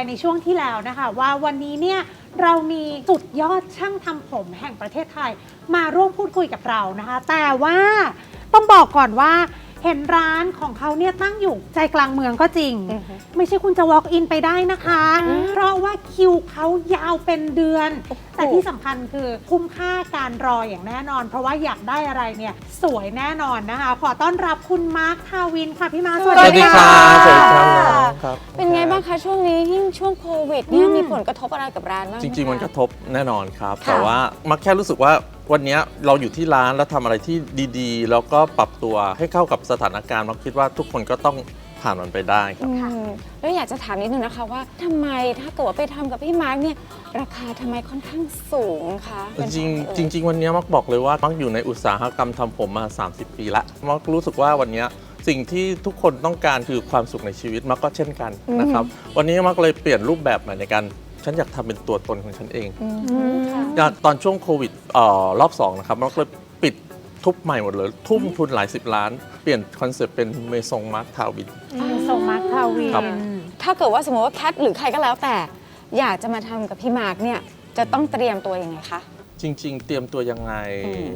ไปในช่วงที่แล้วนะคะ ว่าวันนี้เนี่ยเรามีสุดยอดช่างทำผมแห่งประเทศไทย มาร่วมพูดคุยกับเรานะคะ แต่ว่าต้องบอกก่อนว่า เห็นร้านของเขาเนี่ยตั้งอยู่ใจกลางเมืองก็จริงอือฮึไม่ใช่คุณจะ walk in ไปได้นะคะ เพราะว่าคิวเขายาวเป็นเดือน แต่ที่สำคัญคือคุ้มค่าการรออย่างแน่นอน เพราะว่าอยากได้อะไรเนี่ยสวยแน่นอนนะคะ ขอต้อนรับคุณมาร์คทาวินค่ะพี่มาร์คสวัสสวัสดีดีครัค่ะบสวัสดีครับน้องครับ เป็นไงบ้างคะช่วงนี้ยิ่งช่วงโควิดเนี่ยอืมมีผลกระทบอะไรกับร้านบ้างไหจริงๆ มันกระทบแน่นอนครับค่ะแต่ว่ามักแค่รู้สึกว่า วันเนี้ยเราอยู่ที่ร้านแล้วทำอะไรที่ดีๆ แล้วก็ปรับตัวให้เข้ากับสถานการณ์มักคิดว่าทุกคนก็ต้องผ่านมันไปได้ครับ อืมแล้วอยากจะถามนิดนึงนะคะว่าทำไมถ้าเกิดว่าไปทำกับพี่มาร์กเนี่ย ราคาทำไมค่อนข้างสูงคะเป็นจริงเพาะๆจริง ๆ วันเนี้ยมักบอกเลยว่ามักอยู่ในอุตสาหกรรมทำผมมา 30 ปีละมักรู้สึกว่าวันเนี้ยสิ่งที่ทุกคนต้องการคือความสุขในชีวิตมักก็เช่นกันนะครับ วันนี้มักเลยเปลี่ยนรูปแบบใหม่ในการ ฉันอยากทำเป็นตัวตนของฉันเองอืมอืมค่ะอย่างตอนช่วงโควิดเอ่อรอบ2นะครับมันก็เลยปิดทุบใหม่หมดเลย ทุ่มทุนหลายสิบล้าน เปลี่ยนคอนเซ็ปต์เป็นเมซงมาร์คทาวิน ส่งมาร์คทาวิน ครับ ถ้าเกิดว่าสมมติว่าแคทหรือใครก็แล้วแต่ อยากจะมาทำกับพี่มาร์กเนี่ย จะต้องเตรียมตัวยังไงคะ จริง ๆ เตรียมตัวยังไง อืม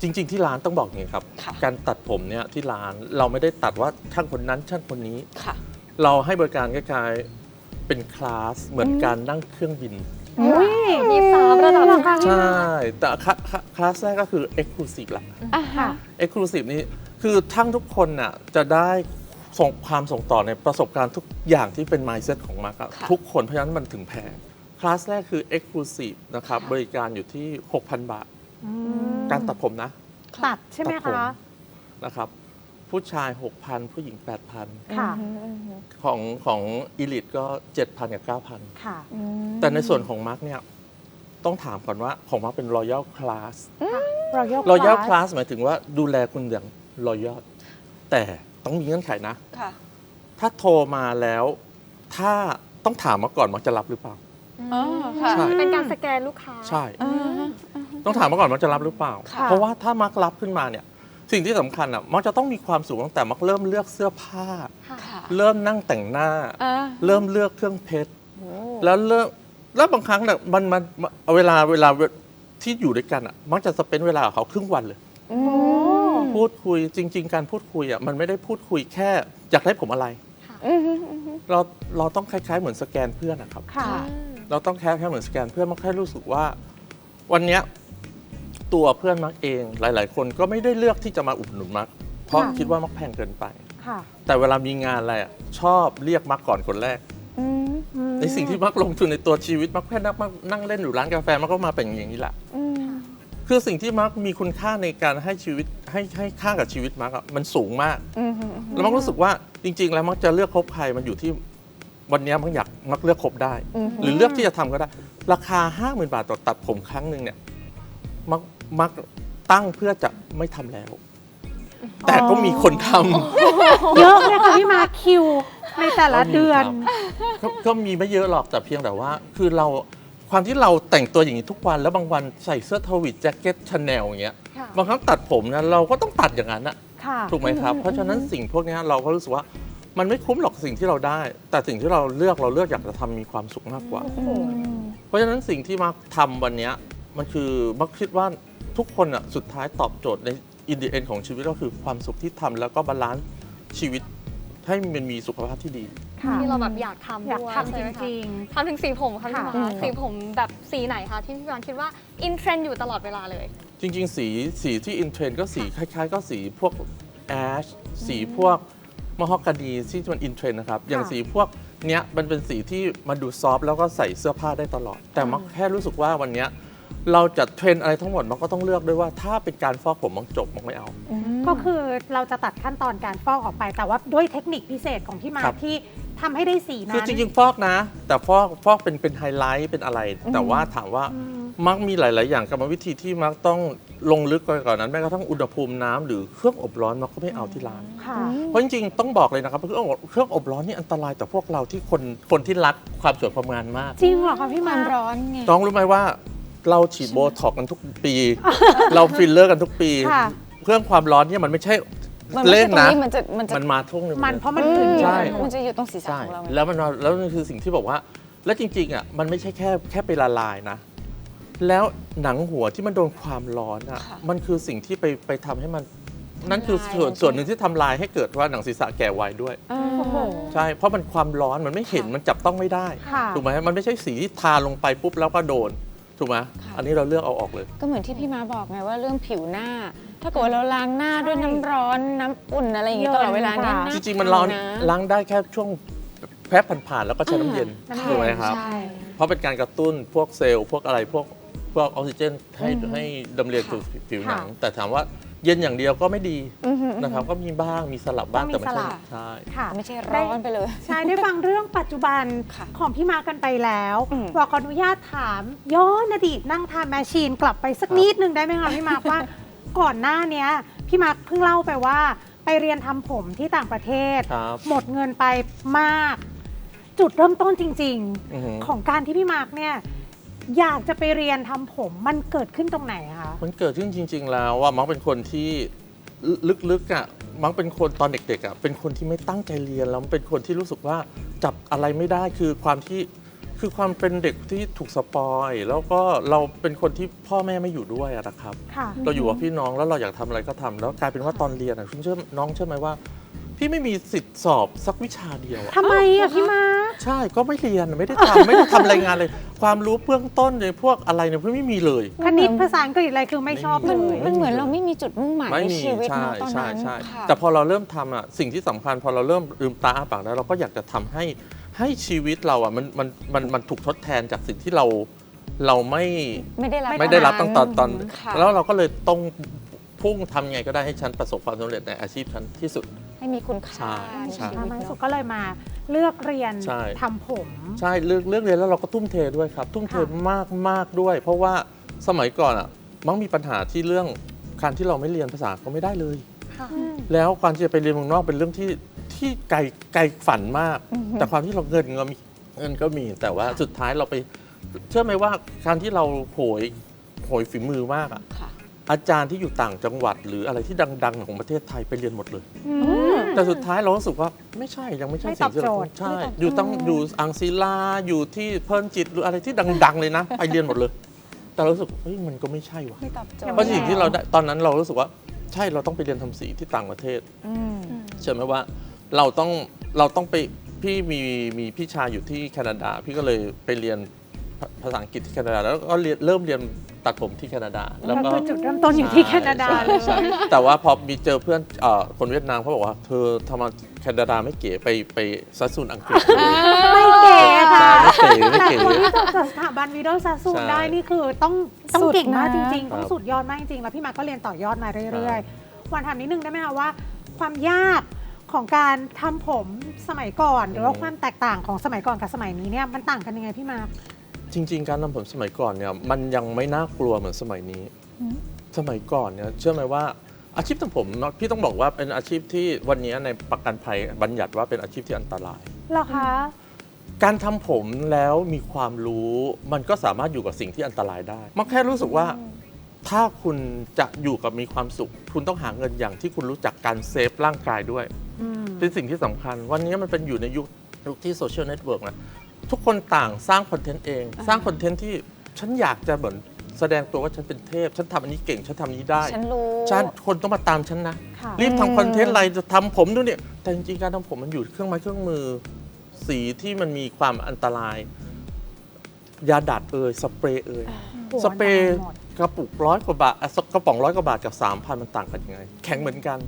จริง ๆ ที่ร้านต้องบอกอย่างนี้ครับ ค่ะ การตัดผมเนี่ยที่ร้านเราไม่ได้ตัดว่าช่างคนนั้นช่างคนนี้ ค่ะ เราให้บริการคล้ายๆ เป็นคลาสเหมือนการนั่งเครื่องบิน อุ้ยมีสามระดับเหอคะใช่ แต่คลาคลาคลาสแรกก็คือ Exclusive ละ อะค่ะ Exclusive นี่คือทั้งทุกคนน่ะจะได้ส่งความส่งต่อในประสบการณ์ทุกอย่างที่เป็น mindset ของมาร์กทุกคนเพราะฉะนั้นมันถึงแพงคลาสแรกคือ Exclusive นะครับบริการอยู่ที่ 6,000 บาทอืมการตัดผมนะ ตัดใช่ไหมตัดผมคะนะครับ ผู้ชาย 6,000 ผู้หญิง 8,000 ค่ะอืมอืมอืมของของอีลิทก็ 7,000 กับ 9,000 ค่ะ อืมแต่ในส่วนของมาร์กเนี่ย ต้องถามก่อนว่าของมาร์กเป็น Royal Class Royal Royal Class Class หมายถึงว่าดูแลคุณอย่าง Royal แต่ต้องมีเงื่อนไขนะ ค่ะ ถ้าโทรมาแล้ว ถ้าต้องถามมาก่อนว่าจะรับหรือเปล่า อ๋อค่ะใช่เป็นการสแกนลูกค้า ใช่อ่าฮะต้องถามมาก่อนว่าจะรับหรือเปล่า ค่ะ เพราะว่าถ้ามักรับขึ้นมาเนี่ย สิ่งที่สำคัญอะมักจะต้องมีความสุขตั้งแต่มักเริ่มเลือกเสื้อผ้า ค่ะเริ่มนั่งแต่งหน้าอ่าเริ่มเลือกเครื่องเพชร โอ้ แล้วเริ่มแล้วบางครั้งเนี่ยมันมันเวลาเวลาที่อยู่ด้วยกันอะมักจะสเปนเวลากับเขาครึ่งวันเลยอืมพูดคุยจริง ๆ การพูดคุยอะมันไม่ได้พูดคุยแค่ อยากได้ผมอะไร อืมอืมอืมเราเราต้องคล้ายๆเหมือนสแกนเพื่อนนะครับ ค่ะ เราต้องแค่แค่เหมือนสแกนเพื่อนมักแค่รู้สึกว่า วันเนี้ย ตัวเพื่อนมักเองหลาย ๆ คนก็ไม่ได้เลือกที่จะมาอุดหนุนมัก เพราะค่ะคิดว่ามักแพงเกินไป ค่ะแต่เวลามีงานอะไรอะชอบเรียกมักก่อนคนแรก อืมอืมในสิ่งที่มักลงทุนในตัวชีวิตมักแค่นั่งนั่งเล่นอยู่ร้านกาแฟมักก็มาเป็นอย่างนี้แหละ อืมคือสิ่งที่มักมีคุณค่าในการให้ชีวิตให้ให้ค่ากับชีวิตมักอะมันสูงมาก อืมอืมแล้วมักรู้สึกว่าจริง ๆ แล้วมักจะเลือกคบใครมันอยู่ที่วันเนี้ยมักอยากมักเลือกคบได้อืมหรือเลือกที่จะทำก็ได้ ราคา 50,000 บาทต่อตัดผมครั้งหนึ่งเนี่ยมัก มักตั้งเพื่อจะไม่ทำแล้ว แต่ก็มีคนทำเยอะเลยค่ะพี่มาร์คคิวในแต่ละเดือนก็ก็มีไม่เยอะหรอกแต่เพียงแต่ว่า คือเราความที่เราแต่งตัวอย่างนี้ทุกวันแล้วบางวันใส่เสื้อทวิตแจ็คเก็ตชาแนลอย่างเงี้ยค่ะ บางครั้งตัดผมนะเราก็ต้องตัดอย่างนั้นอะ ค่ะ ถูกไหมครับ เพราะฉะนั้นสิ่งพวกเนี้ยเราก็รู้สึกว่ามันไม่คุ้มหรอกสิ่งที่เราได้ แต่สิ่งที่เราเลือกเราเลือกอยากจะทำมีความสุขมากกว่าอืมเพราะฉะนั้นสิ่งที่มาทำวันเนี้ยมันคือมักคิดว่า ทุกคนอะสุดท้ายตอบโจทย์ในอินดีเอนของชีวิตก็คือความสุขที่ทำแล้วก็บาลานซ์ชีวิตให้มันมีสุขภาพที่ดี ค่ะ ที่เราแบบอยากทำอยากด้วยทำจใช่ไหมคะริง ทำถึงสีผมค่ะพี่ค่ะ มาอืมสีผมแบบสีไหนคะที่พี่มาคิดว่าอินเทรนด์อยู่ตลอดเวลาเลย จริง ๆ สีสีที่อินเทรนด์ก็สีคล้าย ๆ ก็สีพวกแอชสีพวกมฮอกกานีที่มันอินเทรนด์นะครับ อย่างสีพวกเนี้ยมันเป็นสีที่มันดูซอฟต์แล้วก็ใส่เสื้อผ้าได้ตลอด แต่มักแค่รู้สึกว่าวันเนี้ย เราจะเทรนอะไรทั้งหมดมันก็ต้องเลือกด้วยว่าถ้าเป็นการฟอกผมมันจบมันไม่เอาๆก็คือเราจะตัดขั้นตอนการฟอกออกไป แต่ว่าด้วยเทคนิคพิเศษของพี่มาครัร์คบที่ทำให้ได้สีนั้นคือจริงๆฟอกนะ แต่ฟอกฟอกเป็นเป็นไฮไลท์เป็นอะไร แต่ว่าถามว่าอืมมักมีหลาย ๆ อย่างกรรมวิธีที่มักต้องลงลึกไปกว่อนนั้นแม้กระทั่งอุณหภูมิน้ำหรือเครื่องอบร้อนมักก็ไม่เอาที่ร้าน ค่ะ เพราะจริงๆต้องบอกเลยนะครับเครื่องอบเครื่องอบร้อนนี่อันตรายต่อพวกเราที่คนคนที่รักความสวยความงามมาก จริงเหรอคะพี่คมาวามร์คร้อนไง น้องรู้ไหมว่า เราฉีดโบท็อกซ์กันทุกปี เราฟิลเลอร์กันทุกปี ค่ะ เครื่องความร้อนเนี่ยมันไม่ใช่มันไม่เล่ใช่นตรงนะ นี้มันจะมันจะมันมาทุ่งหนึงมันลย เพราะมันถึงใช่ มันจะอยู่ตรงศีรษะใช่ของเราไง แล้วมันแล้วนั่นคือสิ่งที่บอกว่า แล้วจริงๆอะมันไม่ใช่แค่แค่ไปละลายนะ แล้วหนังหัวที่มันโดนความร้อนอะค่ะมันคือสิ่งที่ไปไปทำให้มันนั่นคือทำลายส่วนใช่ไหมส่วนหนึ่งที่ทำลายให้เกิดว่าหนังศีรษะแก่ไวด้วย อ่า โอ้โห ใช่เพราะมันความร้อนมันไม่เห็นค่ะ มันจับต้องไม่ได้ค่ะ ถูกไหมมันไม่ใช่สีที่ทาลงไปปุ๊บแล้วก็โดน ถูกไหมค่ะอันนี้เราเลือกเอาออกเลย ก็เหมือนที่พี่มาบอกไงว่าเรื่องผิวหน้า ถ้าเกิดว่าเราล้างหน้าด้วยน้ำร้อนน้ำอุ่นอะไรอย่างงี้เยินตลอดเวลาเนี่ยค่ะหน้าจริงๆมันร้อนพัะล้างได้แค่ช่วงแพ้ผ่านๆแล้วก็ใช้น้ำเย็นน้ำเย็น ถูกไหมครับ ใช่ เพราะเป็นการกระตุ้นพวกเซลล์พวกอะไรพวกพวกออกซิเจนให้อืมให้ดำเรียนค่ะสู่ผิวหนังค่ะแต่ถามว่า เย็นอย่างเดียวก็ไม่ดีอือหือนะครับ ก็มีบ้างมีสลับบ้างต้องมีแต่ไม่ใช่สลับใช่ ค่ะ ไม่ใช่ร้อนไปเลย ใช่ได้ฟังเรื่องปัจจุบันค่ะของพี่มาร์คกันไปแล้วอืม บอกขออนุญาตถามย้อนอดีตนั่งทำแมชชีนกลับไปสักครับนิดนึงได้ไหมคะพี่มาร์คว่า ก่อนหน้าเนี้ยพี่มาร์คเพิ่งเล่าไปว่า ไปเรียนทำผมที่ต่างประเทศ ครับหมดเงินไปมาก จุดเริ่มต้นจริง อือหือ ๆ ของการที่พี่มาร์คเนี่ย อยากจะไปเรียนทำผมมันเกิดขึ้นตรงไหนคะ มันเกิดขึ้นจริง ๆ แล้วว่ามังเป็นคนที่ลึกๆอะมังเป็นคนตอนเด็กๆอะเป็นคนที่ไม่ตั้งใจเรียนแล้วเป็นคนที่รู้สึกว่าจับอะไรไม่ได้คือความที่คือความเป็นเด็กที่ถูกสปอย แล้วก็เราเป็นคนที่พ่อแม่ไม่อยู่ด้วยอะนะครับ ค่ะ เราอยู่กับพี่น้องแล้วเราอยากทำอะไรก็ทำแล้วกลายเป็นว่าตอนเรียนอะคุณเชื่อน้องเชื่อไหมว่า พี่ไม่มีสิทธิ์สอบสักวิชาเดียวอะทำไมอะพี่มาร์คใช่ก็ไม่เรียนไม่ได้ทำไม่ได้ทำรายงานเลย ความรู้เบื้องต้นในพวกอะไรเนี่ยพี่ไม่มีเลย คณิตภาษาอังกฤษอะไรคือไม่ชอบไม่เลมียมันเหมือนเราไม่มีจุดมุ่งหมายไม่ในมีชีวิตใช่เนาะตอนใช่นั้นใช่ค่ะ แต่พอเราเริ่มทำอะสิ่งที่สำคัญพอเราเริ่มลืมตาอ้าปากแล้วเราก็อยากจะทำให้ให้ชีวิตเราอะมันมันมันมันถูกทดแทนจากสิ่งที่เราเราไม่ ไม่ได้รับไม่ได้รับตั้งตอนตอนค่ะ แล้วเราก็เลยต้องพุ่งทำไงก็ได้ให้ฉันประสบความสำเร็จในอาชีพฉันที่สุด ให้มีคุณค่าใช่ในใช่ ชีมาวิตมาสุเนาะก็เลยมาเลือกเรียนใช่ ทำผม ใช่เลือกเลือกเรียนแล้วเราก็ทุ่มเทด้วยครับ ทุ่มเทค่ะ มากมากด้วย เพราะว่าสมัยก่อนอะมักมีปัญหาที่เรื่องการที่เราไม่เรียนภาษาก็ไม่ได้เลย ค่ะ แล้วการที่จะไปเรียนเมืองนอกเป็นเรื่องที่ที่ไกลไกลฝันมาก อือฮึ แต่ความที่เราเงินก็มีเงินก็มี แต่ว่าสุดท้ายเราไป เชื่อไหมว่าการที่เราโหยโหยฝีมือมากอะค่ะอาจารย์ที่อยู่ต่างจังหวัด หรืออะไรที่ดัง ๆ ของประเทศไทยไปเรียนหมดเลย อืม แต่สุดท้ายเรารู้สึกว่าไม่ใช่ยังไม่ใช่ไม่สิ่งที่เราตอบโจทย์ใช่ไม่ตอบโจทย์อยู่ต้องอยู่อังศิลาอยู่ที่เพิ่นจิตหรืออะไรที่ดัง ๆ เลยนะไปเรียนหมดเลย แต่เรารู้สึกเฮ้ยมันก็ไม่ใช่ว่ะไม่ตอบโจทยังย์เพราะสิ่งที่เราได้ตอนนั้นเรารู้สึกว่าใช่เราต้องไปเรียนทำสีที่ต่างประเทศอืมเชื่อไหมว่าเราต้องเราต้องไปพี่มีมีพี่ชายอยู่ที่แคนาดา พี่ก็เลยไปเรียนภาภาษาอังกฤษที่แคนาดาแล้วก็เรียนเริ่มเรียน ตัดผมที่แคนาดา แล้วก็คือจุดเริ่มต้นอยู่ที่แคนาดาเลย ใช่ใช่แต่ว่าพอมีเจอเพื่อนเอ่อคนเวียดนามเขาบอกว่า เธอทำไมแคนาดาไม่เก๋ไปไปซัสซูนอังกฤษเลย ไม่เก๋ค่ะใช่ไม่เก๋ไม่เก๋แต่คนที่จบจากสถาบันวิโดซาซูใช่ได้นี่คือต้องต้องสุดเก่งมากนะจริงๆครับต้องสุดยอดมากจริงๆ แล้วพี่มาร์คก็เรียนต่อยอดมาเรื่อยใช่ๆวันถามนิดนึงได้ไหมคะว่า ความยากของการทำผมสมัยก่อน หรือว่าความแตกต่างของสมัยก่อนกับสมัยนี้เนี่ยมันต่างกันยังไงพี่มาร์ค จริง ๆ การทำผมสมัยก่อนเนี่ยมันยังไม่น่ากลัวเหมือนสมัยนี้สมัยก่อนเนี่ยเชื่อไหมว่าอาชีพทำผมเนอะพี่ต้องบอกว่าเป็นอาชีพที่วันนี้ในประกันภัยบัญญัติว่าเป็นอาชีพที่อันตราย เหรอคะ การทำผมแล้วมีความรู้มันก็สามารถอยู่กับสิ่งที่อันตรายได้ มันแค่รู้สึกว่า ถ้าคุณจะอยู่กับมีความสุข คุณต้องหาเงินอย่างที่คุณรู้จักการเซฟร่างกายด้วยอืมเป็นสิ่งที่สำคัญ วันนี้มันเป็นอยู่ในยุคยุคที่โซเชียลเน็ตเวิร์กนะ ทุกคนต่างสร้างคอนเทนต์เอง สร้างคอนเทนต์ที่ฉันอยากจะเหมือนแสดงตัวว่าฉันเป็นเทพ ฉันทำอันนี้เก่ง ฉันทำอันนี้ได้ ฉันรู้ ฉันคนต้องมาตามฉันนะ ค่ะ รีบทำคอนเทนต์อะไรจะทำผมด้วยเนี่ย แต่จริงๆการทำผมมันอยู่เครื่องไม้เครื่องมือ สีที่มันมีความอันตราย ยาดัดเอ่ยสเปรย์เอ่ยโอ้โหสเปรย์อันตรายหมด กระปุกร้อยกว่าบาทอะกระป๋องร้อยกว่าบาทกับ 3,000 มันต่างกันยังไง แข็งเหมือนกัน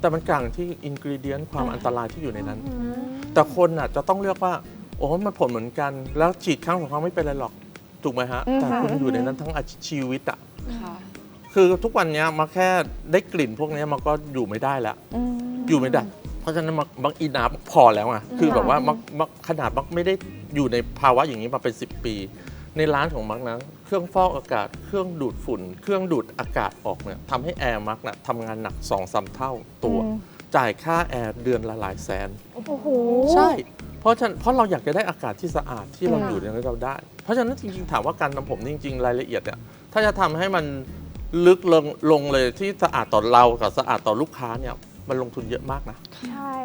แต่มันต่างที่อินกรีเดียนความอันตรายที่อยู่ในนั้นอืมแต่คนอะจะต้องเลือกว่า โอ้มันผลเหมือนกัน แล้วฉีดครั้งสองครั้งไม่เป็นไรหรอก ถูกไหมฮะ อืมแต่คุณค่ะ อยู่ในนั้นทั้งอาชีวิตอะค่ะ คือทุกวันเนี้ยมาแค่ได้กลิ่นพวกเนี้ยมันก็อยู่ไม่ได้แล้ว อืม อยู่ไม่ได้ เพราะฉะนั้นมักมักอีนาบพอแล้วอะ คือแบบว่ามักมักขนาดมักไม่ได้อยู่ในภาวะอย่างนี้มาเป็น 10 ปี ในร้านของมักนะเครื่องฟอกอากาศ เครื่องดูดฝุ่น เครื่องดูดอากาศออกเนี่ยทำให้แอร์มักนะทำงานหนัก2อสาเท่าตัว อืม จ่ายค่าแอร์เดือนละหลายแสน โอ้โห ใช่เพ ราะฉะนั้นเพราะเราอยากจะได้อากาศที่สะอาดที่เราค่ะอยู่ในนั้นเราได้ เพราะฉะนั้นจริงๆถามว่าการทำผมจริง ๆ รายละเอียดเนี่ยถ้าจะทำให้มันลึกลงลงเลยที่สะอาดต่อเรากับสะอาดต่อลูกค้าเนี่ยมันลงทุนเยอะมากนะ ใช่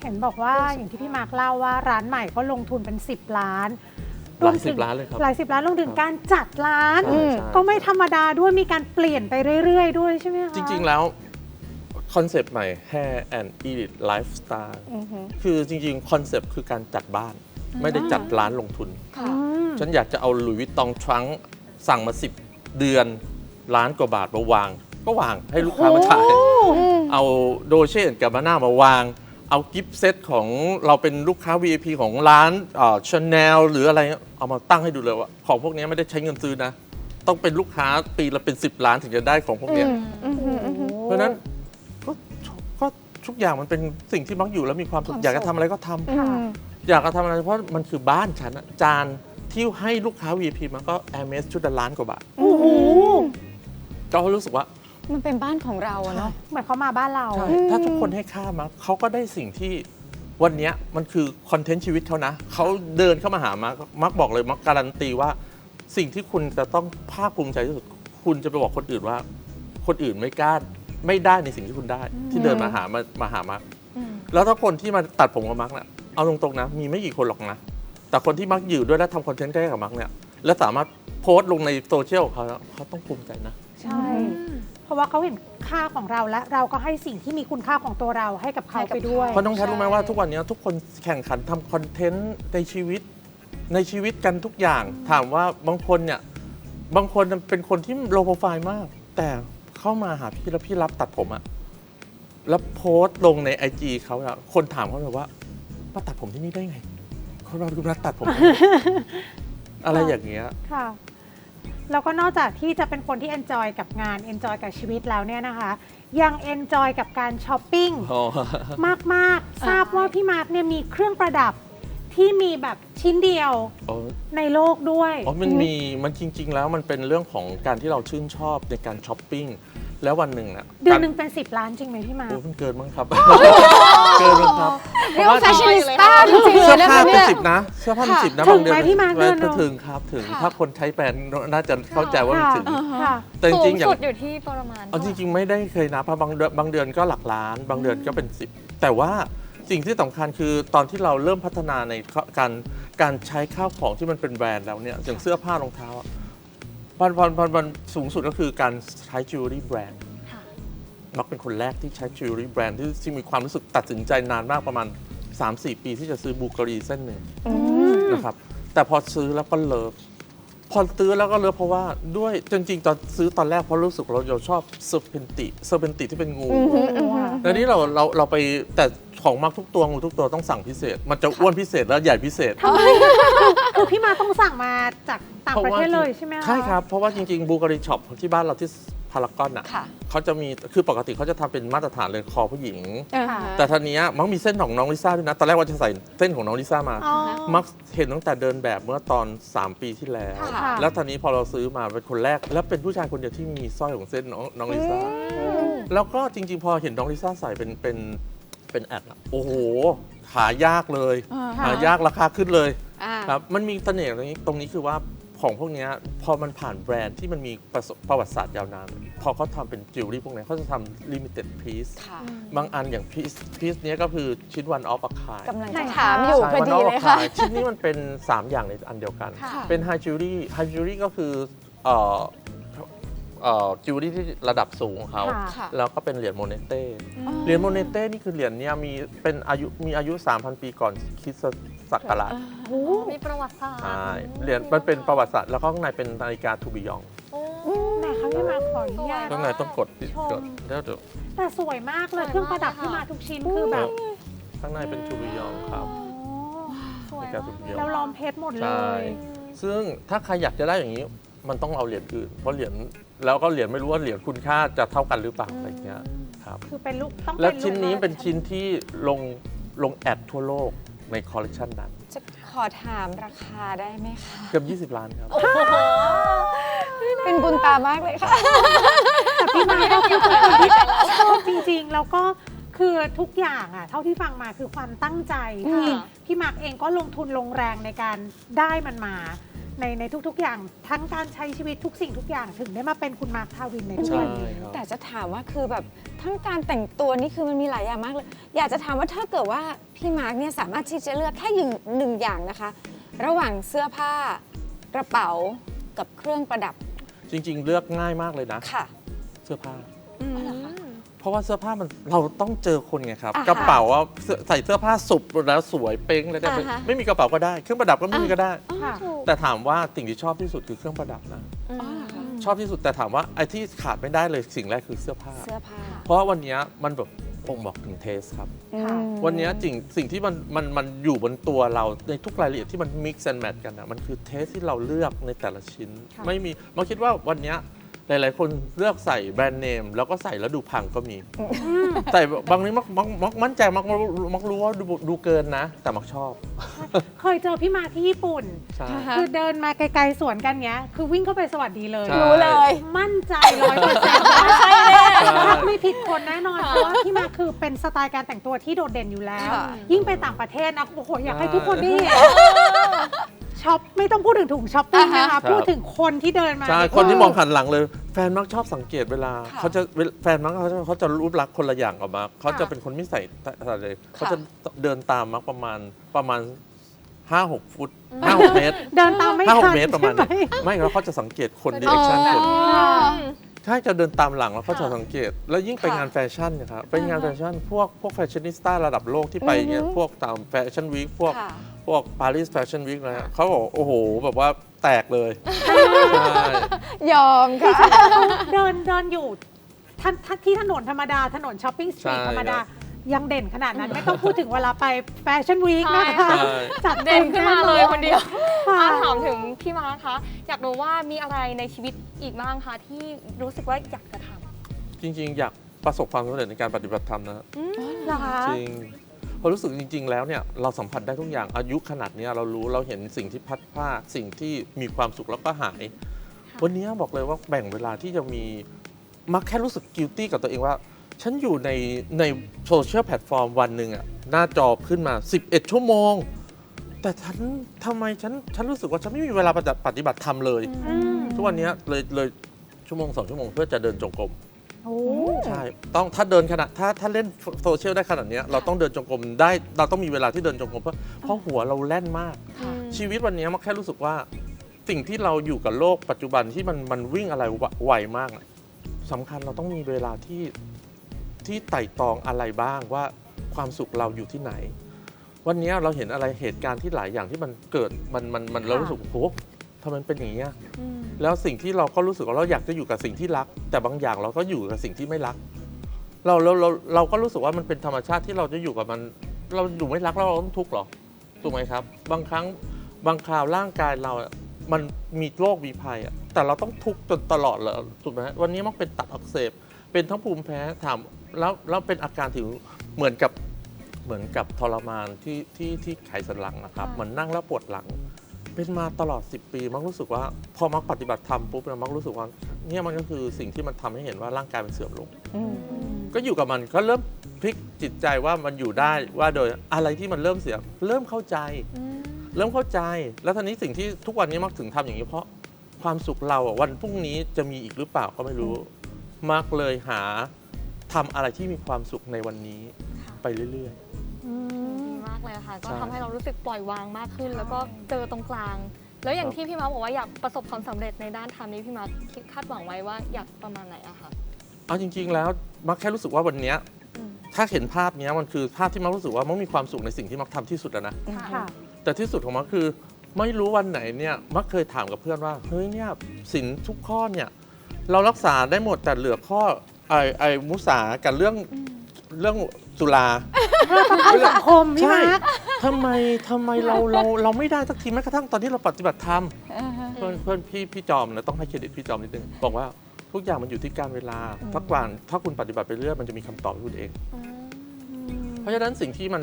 เห็นบอกว่าอย่างที่พี่มาร์คเล่าว่าร้านใหม่ก็ลงทุนเป็น 10 ล้านหลายสิบล้านเลยครับหลายสิบล้านรวมถึงการจัดร้าน ใช่ใช่ ก็ไม่ธรรมดาด้วยมีการเปลี่ยนไปเรื่อย ๆ ด้วยใช่ไหมคะ จริง ๆ แล้ว คอนเซปต์ใหม่ Hair and Edit Lifestyle คือจริงๆ คอนเซปต์คือการจัดบ้าน ไม่ได้จัดร้านลงทุน ค่ะอืมฉันอยากจะเอาหลุยวิตตองทรังสั่งมา 10 เดือนล้านกว่าบาทมาวาง ก็วางให้ลูกค้ามาถ่าย เอาโดเช่กับมาน่ามาวาง เอากิฟต์เซตของเราเป็นลูกค้า VIP ของร้านชาแนลหรืออะไรเอามาตั้งให้ดูเลยว่า ของพวกนี้ไม่ได้ใช้เงินซื้อนะ ต้องเป็นลูกค้าปีละเป็น 10 ล้านถึงจะได้ของพวกเนี้ยเพราะฉะนั้นก็ก็ ทุกอย่างมันเป็นสิ่งที่มักอยู่แล้วมีความสุขความสุข อยากจะทำอะไรก็ทำค่ะอยากจะทำอะไรเพราะมันคือบ้านฉันอะจานที่ให้ลูกค้า VIP มันก็ a อ m e s ชุดละล้านกว่าบาทโอ้โหก็รู้สึกว่า มันเป็นบ้านของเราอะเนาะ เหมือนเขามาบ้านเรา ใช่ถ้าทุกคนให้ค่ามาเขาก็ได้สิ่งที่วันเนี้ยมันคือคอนเทนต์ชีวิตเขานะ เขาเดินเข้ามาหามาร์คมักบอกเลยมักการันตีว่า สิ่งที่คุณจะต้องภาคภูมิใจที่สุด คุณจะไปบอกคนอื่นว่า คนอื่นไม่กล้า ไม่ได้ในสิ่งที่คุณได้ ที่เดินมาหามามาหามาร์คแล้วถ้าคนที่มาตัดผมกับมาร์คเนี่ยเอาตรงๆนะ มีไม่กี่คนหรอกนะ แต่คนที่มักอยู่ด้วยและทำคอนเทนต์ใกล้กับมักเนี่ยและสามารถโพสต์ลงในโซเชียลของเขาแล้วเขาต้องภูมิใจนะใช่ เพราะว่าเขาเห็นค่าของเราและเราก็ให้สิ่งที่มีคุณค่าของตัวเราให้กับเขาให้กับไปด้วยเพราะน้องแพทรู้ไหมว่าทุกวันนี้ทุกคนแข่งขันทำคอนเทนต์ในชีวิตในชีวิตกันทุกอย่างถามว่าบางคนเนี่ยบางคนเป็นคนที่โลโปรไฟล์มาก แต่ เข้ามาหาพี่แล้วพี่รับตัดผมอะแล้วโพสต์ลงในไอจีเขาอะคนถามเขาแบบว่ามาตัดผมที่นี่ได้ไงเขาเราดูนัดตัดผม อะไรอย่างเงี้ยค่ะแล้วก็นอกจากที่จะเป็นคนที่ enjoy กับงาน enjoy กับชีวิตแล้วเนี่ยนะคะ ยัง enjoy กับการช้อปปิ้งมาก ๆ ทราบว่าพี่มาร์คเนี่ยมีเครื่องประดับที่มีแบบชิ้นเดียวอ๋อในโลกด้วย อ๋อ มันมี มันจริง ๆ แล้วมันเป็นเรื่องของการที่เราชื่นชอบในการช้อปปิ้ง แล้ววันหนึ่งอะเดือนการหนึ่งเป็น 10 ล้านจริงไหมพี่มาร์คโอ้มันเกินมั้งครับ เกินมั้งครับเรียกว่าแฟชั่นนิสต้าจริงๆเลเสื้อยนะผ้าคะเป็เนี่นย สิบนะเสื้อผ้าเป็นค่ะ สิบนะถึบางงเดือนไหมพี่มาร์คเดือนหนึ่ง ถึงครับถึงค่ะถ้าคนใช้แบรนด์น่าจะเข้าใจว่ามันค่ะถึง ค่ะ แต่จสูริงงๆอย่างสุดอยู่ที่ประมาณเอาจริงๆ ไม่ได้เคยนับเพราะบางเดือนบางเดือนก็หลักล้าน บางเดือนก็เป็นสิบแต่ว่าสิ่งที่สำคัญคือตอนที่เราเริ่มพัฒนาในการการใช้ข้าวของที่มันเป็นแบรนด์แล้วเนี่ยอย่างเสื้อผ้ารองเท้าอะ มันมันมันมันสูงสุดก็คือการใช้จิวเวลรี่แบรนด์ค่ะมักเป็นคนแรกที่ใช้จิวเวลรี่แบรนด์ที่ที่มีความรู้สึกตัดสินใจนานมากประมาณ 3-4 ปีที่จะซื้อบูการีเส้นหนึ่งนะครับแต่พอซื้อแล้วก็เลิฟพอซื้อแล้วก็เลิฟเพราะว่าด้วยจริงๆตอนซื้อตอนแรกเพราะรู้สึกเราเราชอบเซอร์เพนติเซอร์เพนติที่เป็นงูแล้วนี้เราเราเราไปแต่ ของมักทุกตัวงูทุกตัวต้องสั่งพิเศษ มันจะอ้วนพิเศษและใหญ่พิเศษคือพี่มาร์คต้องสั่งมาจากต่างประเทศเลยใช่ไหมคะใช่ครับ เพราะว่าจริงๆบูการีช็อปที่บ้านเราที่พารากอนอะค่ะเขาจะมีคือปกติเขาจะทำเป็นมาตรฐานเลยคอผู้หญิง ค่ะ แต่ทีนี้ยมันมีเส้นของน้องลิซ่าด้วยนะ ตอนแรกว่าจะใส่เส้นของน้องลิซ่ามา อ๋อ มักเห็นตั้งแต่เดินแบบเมื่อตอน 3 ปีที่แล้ว ค่ะ แล้วตอนนี้พอเราซื้อมาเป็นคนแรก แล้วเป็นผู้ชายคนเดียวที่มีสร้อยของเส้นน้องน้องลิซ่า แล้วก็จริงๆ พอเห็นน้องลิซ่าใส่เป็นเป็น เป็นแอดอะโอ้โห หายากเลย อ่าหายากราคาขึ้นเลย อ่า ครับ มันมีเสน่ห์ตรงนี้ตรงนี้คือว่าของพวกเนี้ยพอมันผ่านแบรนด์ที่มันมีประสบประวัติศาสตร์ยาวนาน พอเขาทำเป็นจิวเวลรี่พวกเนี้ยเขาจะทำ limited piece ค่ะ บางอันอย่าง piece piece เนี้ยก็คือชิ้น one of a kind กำลังไหนจะคะถามอยู่พอดีเลยค่ะ ชิ้นนี้มันเป็น 3 อย่างในอันเดียวกัน ค่ะ เป็นไฮจิวรี่ไฮจิวรี่ก็คือเอ่อเอ่อ จิวเวลรี่ที่ระดับสูงของเขาค่ะค่ะแล้วก็เป็นเหรียญโมเนเต้เหรียญโมเนเต้นี่คือเหรียญเนี่ยมีเป็นอายุมีอายุ 3,000 ปีก่อนคริสตศักราชโอ้ มีประวัติศาสตร์ใช่เหรียญมันเป็นประวัติศาสตร์แล้วก็ข้างในเป็นนาฬิกาทูบิยองโอ้ ไหนคะพี่มาร์คขออนุญาต ข้างในต้องกดชม กดแล้วเดี๋ยวแต่สวยมากเลยสวยมากเครื่องประดับเลยค่ะที่มาทุกชิ้นคือแบบข้างในเป็นทูบิยองครับ สวยนาฬิกาทูบิยองแล้วล้อมเพชรหมดเลใช่ ย ซึ่งถ้าใครอยากจะได้อย่างนี้ มันต้องเอาเหรียญอื่น เพราะเหรียญแล้วก็เหรียญไม่รู้ว่าเหรียญคุณค่าจะเท่ากันหรือเปล่าอะไรเงี้ยครับ คือเป็นลูกต้องและเป็นลูกชิ้นนี้เป็นค้าชิ้นที่ลงลงแอดทั่วโลกในคอลเลกชันนั้น จะขอถามราคาได้ไหมคะเกือบ20 ล้านครับ เป็นบุญตามากเลยค่ะ แต่พี่มาร์คก็คือเป็นคนที่ชอบจริงๆ แล้วก็คือทุกอย่างอะ เท่าที่ฟังมาคือความตั้งใจที่ค่ะพี่มาร์คเองก็ลงทุนลงแรงในการได้มันมา ในในทุกๆอย่าง ทั้งการใช้ชีวิตทุกสิ่งทุกอย่างถึงได้มาเป็นคุณมาร์คทาวินในทุกใช่วันนี้ครับแต่จะถามว่าคือแบบทั้งการแต่งตัวนี่คือมันมีหลายอย่างมากเลย อยากจะถามว่าถ้าเกิดว่าพี่มาร์กเนี่ยสามารถที่จะเลือกแค่หนึ่งหนึ่งอย่างนะคะ ระหว่างเสื้อผ้ากระเป๋ากับเครื่องประดับจริง ๆ เลือกง่ายมากเลยนะ ค่ะเสื้อผ้าอืมเพราะว่าเสื้อผ้ามันเราต้องเจอคนไงครับ อ่าฮะกระเป๋าอะเสื้อใส่เสื้อผ้าสุบแล้วสวยเป้งเลยแต่อ่าฮะ ไม่มีกระเป๋าก็ได้ เครื่องประดับก็ไม่มีก็ได้ค่ะ ถูกแต่ถามว่าสิ่งที่ชอบที่สุดคือเครื่องประดับนะ อืมอ๋อเหรอคะชอบที่สุดแต่ถามว่าไอ้ที่ขาดไม่ได้เลยสิ่งแรกคือเสื้อผ้า เสื้อผ้า เพราะว่าวันเนี้ยมันแบบบ่งบอกถึงเทสครับ ค่ะอืมวันเนี้ยสิ่งสิ่งที่มันมันมันอยู่บนตัวเราในทุกรายละเอียดที่มัน mix and match กันนะมันคือเทสที่เราเลือกในแต่ละชิ้น ค่ะ ไม่มีมาคิดว่าวันเนี้ย หลาย ๆ คนเลือกใส่แบรนด์เนม แล้วก็ใส่แล้วดูพังก็มี ใส่บางนี้มักมักมักมั่นใจมักมักรู้ว่าดูดูเกินนะ แต่มักชอบ เคยเจอพี่มาร์คที่ญี่ปุ่น ใช่ค่ะคือเดินมาไกล ๆ สวนกันเนี้ย คือวิ่งเข้าไปสวัสดีเลย ใช่ รู้เลย มั่นใจร้อยเปอร์เซ็นต์ว่าใช่แน่ไม่ผิดคนแน่นอนเพราะว่าพี่มาร์คคือเป็นสไตล์การแต่งตัวที่โดดเด่นอยู่แล้ว ค่ะ ยิ่งไปต่างประเทศนะโอ้โหอยากให้ทุกคนได้เห็น ช็อปไม่ต้องพูดถึงถุงช้อปปิ้งนะคะ พูดถึงคนที่เดินมาใช่ คนที่มองหันหลังเลย แฟนมักชอบสังเกตเวลาค่ะเขาจะแฟนมักเขาจะเขาจะรูปลักษณ์คนละอย่างกับมักเขาจะค่ะเป็นคนไม่ใส่อะไรเลยเขาจะเดินตามมักประมาณประมาณห้าหกฟุตห้าหกเมตรเดินตามไม่ห้าหทักนเมตรประมาณใช่นี้ไหไม่แล้วเขาจะสังเกตคนดีเอ็กชั่นคนค่ะ ใช่จะเดินตามหลังแล้วเขาจะสังเกต แล้วยิ่งไปค่ะงานแฟชั่นเนะครับไปงานแฟชั่นพวกพวกแฟชั่นนิสต้าระดับโลกที่ไปเงี้ยอือฮึพวกตามแฟชั่นวีคพวกค่ะพวกปารีสแฟชั่นวีคนะฮะเขาบอกโอ้โห แบบว่าแตกเลยใช่ยอมค่ะ เดินเดินอยู่ท่านท่านที่ถนนธรรมดา ถนนช้อปปิ้งสตรีทใช่ธรรมดา ยังเด่นขนาดนั้น ไม่ต้องพูดถึงเวลาไปแฟชั่นวีคนะคะใช่จัดเด่นขึ้นมาเลยคนเดียวค่ะอะถามถึงพี่มาร์คคะ อยากรู้ว่ามีอะไรในชีวิตอีกบ้างคะที่รู้สึกว่าอยากจะทจริง ๆ อยากประสบความสำเร็จในการปฏิบัติธรรมนะำอืมเหรอคะจริงเพราะรู้สึกจริง ๆ แล้วเนี่ยเราสัมผัสได้ทุกอย่างอายุขนาดเนี้ยเรารู้เราเห็นสิ่งที่พัดพลาดสิ่งที่มีความสุขแล้วก็หาย วันนี้บอกเลยว่าแบ่งเวลาที่จะมีมักแค่รู้สึกกิ i ตี้กับตัวเองว่า ฉันอยู่ในในโซเชียลแพลตฟอร์มวันหนึ่งอะหน้าจอขึ้นมา 11 ชั่วโมง แต่ฉันทำไมฉันฉันรู้สึกว่าฉันไม่มีเวลาปฏิบัติธรรมเลยอืมทุกวันนี้เลยเลยชั่วโมงสองชั่วโมงเพื่อจะเดินจงกรมโอ้ใช่ต้องถ้าเดินขนาดถ้าถ้าเล่นโซเชียลได้ขนาดเนี้ยเราต้องเดินจงกรมได้เราต้องมีเวลาที่เดินจงกรมเพราะเพราะหัวเราแล่นมาก ชีวิตวันเนี้ยมันแค่รู้สึกว่าสิ่งที่เราอยู่กับโลกปัจจุบันที่มันมันวิ่งอะไรไวมากอะสำคัญเราต้องมีเวลาที่ ที่ไต่ตองอะไรบ้างว่าความสุขเราอยู่ที่ไหน วันเนี้ยเราเห็นอะไรเหตุการณ์ที่หลายอย่างที่มันเกิดมันมันมันเรารู้สึกโอ้โหทำไมมันเป็นอย่างนี้ยอืมแล้วสิ่งที่เราก็รู้สึกว่าเราอยากจะอยู่กับสิ่งที่รัก แต่บางอย่างเราก็อยู่กับสิ่งที่ไม่รัก เราเราเราเราก็รู้สึกว่ามันเป็นธรรมชาติที่เราจะอยู่กับมัน เราอยู่ไม่รักแล้วเราต้องทุกข์หรอถูกไหมครับ บางครั้งบางคราวร่างกายเราอะมันมีโรคมีภัยอะแต่เราต้องทุกข์จนตลอดเลยถูกไหมวันนี้มันเป็นตับอักเสบ เป็นทั้งภูมิแพ้ถามแล้วแล้วเป็นอาการถึงเหมือนกับเหมือนกับทรมานที่ที่ที่ไขสันหลังนะครับเหมือนนั่งแล้วปวดหลัง เป็นมาตลอด 10 ปี มักรู้สึกว่าพอมักปฏิบัติธรรมปุ๊บเนี่ยมักรู้สึกว่าเนี่ยมันก็คือสิ่งที่มันทำให้เห็นว่าร่างกายมันเสื่อมลง อืมก็อยู่กับมันก็เริ่มพลิกจิตใจว่ามันอยู่ได้ว่าโดยอะไรที่มันเริ่มเสียเริ่มเข้าใจ อืมเริ่มเข้าใจ แล้วทีนี้สิ่งที่ทุกวันนี้มักถึงทำอย่างนี้เพราะความสุขเราอะวันพรุ่งนี้จะมีอีกหรือเปล่าก็ไม่รู้ มักเลยหาทำอะไรที่มีความสุขในวันนี้ไปเรื่อย อืดีมมากเลยค่ะ ก็ใช่ ทำให้เรารู้สึกปล่อยวางมากขึ้น แล้วก็เจอตรงกลาง แล้วอย่างครับที่พี่มาร์คบอกว่าอยากประสบความสำเร็จในด้านธรรมนี้พี่มาร์คคิดคาดหวังไว้ว่าอยากประมาณไหนอะคะๆ เอาจริง ๆ แล้วมักแค่รู้สึกว่าวันเนี้ยอืมถ้าเห็นภาพเนี้ยมันคือภาพที่มักรู้สึกว่ามักมีความสุขในสิ่งที่มักทำที่สุดแล้วนะ ค่ะ แต่ที่สุดของมันคือ ไม่รู้วันไหนเนี่ยมักเคยถามกับเพื่อนว่าเฮ้ยเนี่ยสินทุกข้อเนี่ย เรารักษาได้หมดแต่เหลือข้อไอไอมุสากับเรื่องเรื่องสุราเข้าสังคมพี่ใช่มาร์คทำไมทำไมเราเราเราไม่ได้สักทีแม้กระทั่งตอนที่เราปฏิบัติธรรมอ่าฮะเพื่อนเพื่อนพี่พี่จอมนะต้องให้เครดิตพี่จอมนิดนึงบอกว่าทุกอย่างมันอยู่ที่การเวลาถ้ากว่าถ้าคุณปฏิบัติไปเรื่อยมันจะมีคำตอบให้คุณเอง เพราะฉะนั้นสิ่งที่มัน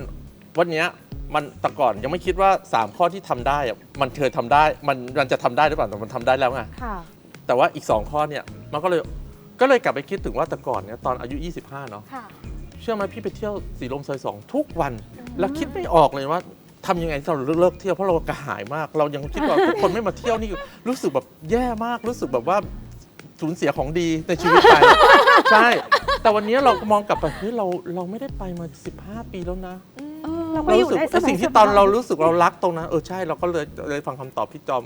วันเนี้ยมันแต่ก่อนยังไม่คิดว่า 3 ข้อที่ทำได้อะมันเคยทำได้มันมันจะทำได้หรือเปล่าแต่มันทำได้แล้วไง ค่ะ แต่ว่าอีก 2 ข้อเนี่ยมันก็เลยก็เลยกลับไปคิดถึงว่าแต่ก่อนเนี่ยตอนอายุ 25 เนาะค่ะ เชื่อไหมพี่ไปเที่ยวสีลมซอยสองทุกวัน แล้วคิดไม่ออกเลยว่าทำยังไงให้เราเลิกเที่ยวเพราะเรากระหายมาก เรายังคิดว่าทุกคนไม่มาเที่ยวนี่รู้สึกแบบแย่มากรู้สึกแบบว่าสูญเสียของดีในชีวิตไป ใช่ แต่วันนี้เรามองกลับไปเฮ้ยเราเราไม่ได้ไปมา 15 ปีแล้วนะ เราก็เราอรู้ยู่สึกได้สไอ้บายสิ่งที่ตอนเรารู้สึกเรารักตรงนั้นเออใช่เราก็เลยเลยฟังคำตอบพี่จอม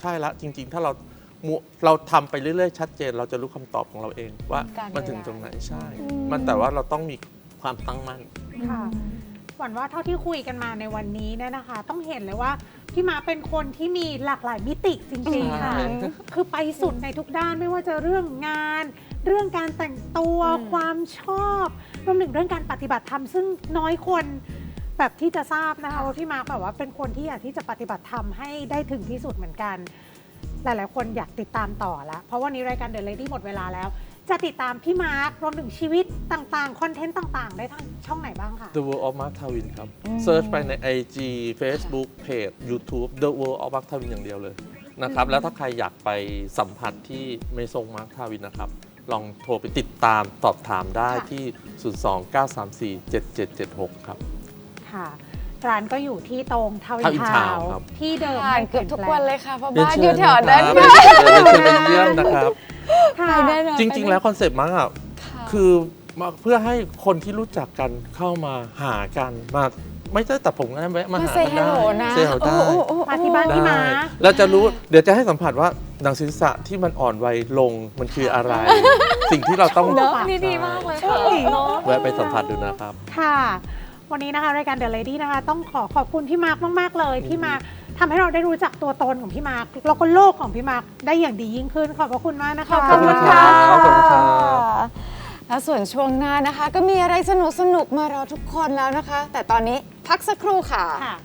ใช่ละจริง ๆ ถ้าเรา มัวเราทำไปเรื่อยๆชัดเจน เราจะรู้คำตอบของเราเองว่าการมันเวลาถึงตรงไหนใช่ มันแต่ว่าเราต้องมีความตั้งมั่น ค่ะหวั่นว่าเท่าที่คุยกันมาในวันนี้เนี่ยนะคะ ต้องเห็นเลยว่าพี่มาเป็นคนที่มีหลากหลายมิติจริง ๆ ค่ะ ใช่ คือไปสุดในทุกด้านไม่ว่าจะเรื่องงาน เรื่องการแต่งตัวอืม ความชอบรวมถึงเรื่องการปฏิบัติธรรมซึ่งน้อยคนแบบที่จะทราบนะคะว่าพี่มาร์คแบบว่าเป็นคนที่อยากที่จะปฏิบัติธรรมให้ได้ถึงที่สุดเหมือนกัน หลาย ๆ คนอยากติดตามต่อแล้ว เพราะวันนี้รายการเด e l เลดี้หมดเวลาแล้ว จะติดตามพี่มาร์ครวมถึงชีวิตต่าง ๆ คอนเทนต์ต่าง ๆ ได้ทางช่องไหนบ้างคะ The World of Mark Twain ครับเซิร์ชไปใน IG Facebook Page YouTube The World of Mark Twain อย่างเดียวเลยนะครับแล้วถ้าใครอยากไปสัมผัสที่เมซงมาร์คทาวินนะครับ ลองโทรไปติดตามสอบถามได้ค่ะ ที่ 029347776 ครับ ค่ะ ร้านก็อยู่ที่ตรงทาวิน Town in ทาว Town ครับ ที่เดิมผ่านไม่เกือบทุกวันเลยค่ะเพราะเรียนบ้านเชิอยู่ญแถวนะนั้นครับเรียนเชิญไปเยี่ยมนะครับ ค่ะ ไปแน่นอนจริง ๆ แล้วคอนเซ็ปต์มาร์กอะค่ะคือมาเพื่อให้คนที่รู้จักกันเข้ามาหากันมาไม่ได้แต่ผมก็ได้แวะมามาหาเซกันฮัลโหลได้นะเซฮัลโหลได้โอ้โอ้โอ้มาที่บ้าน พี่ได้ม้าเราจะรู้เดี๋ยวจะให้สัมผัสว่าหนังศีรษะที่มันอ่อนวัยลงมันคืออะไร สิ่งที่เราต้องเนอะนี่ดีมากเลยค่ะเนอะแวะไปสัมผัสดูนะครับ ค่ะ วันนี้นะคะรายการเดอะเลดี้นะคะ ต้องขอขอบคุณพี่มาร์กมาก ๆ เลยที่มาทำให้เราได้รู้จักตัวตนของพี่มาร์กแล้วก็โลกของพี่มาร์กได้อย่างดียิ่งขึ้นขอบพระคุณมากนะคะขอบคุณค่ะ แล้วส่วนช่วงหน้านะคะ ก็มีอะไรสนุกสนุกมารอทุกคนแล้วนะคะ แต่ตอนนี้พักสักครู่ค่ะ ค่ะ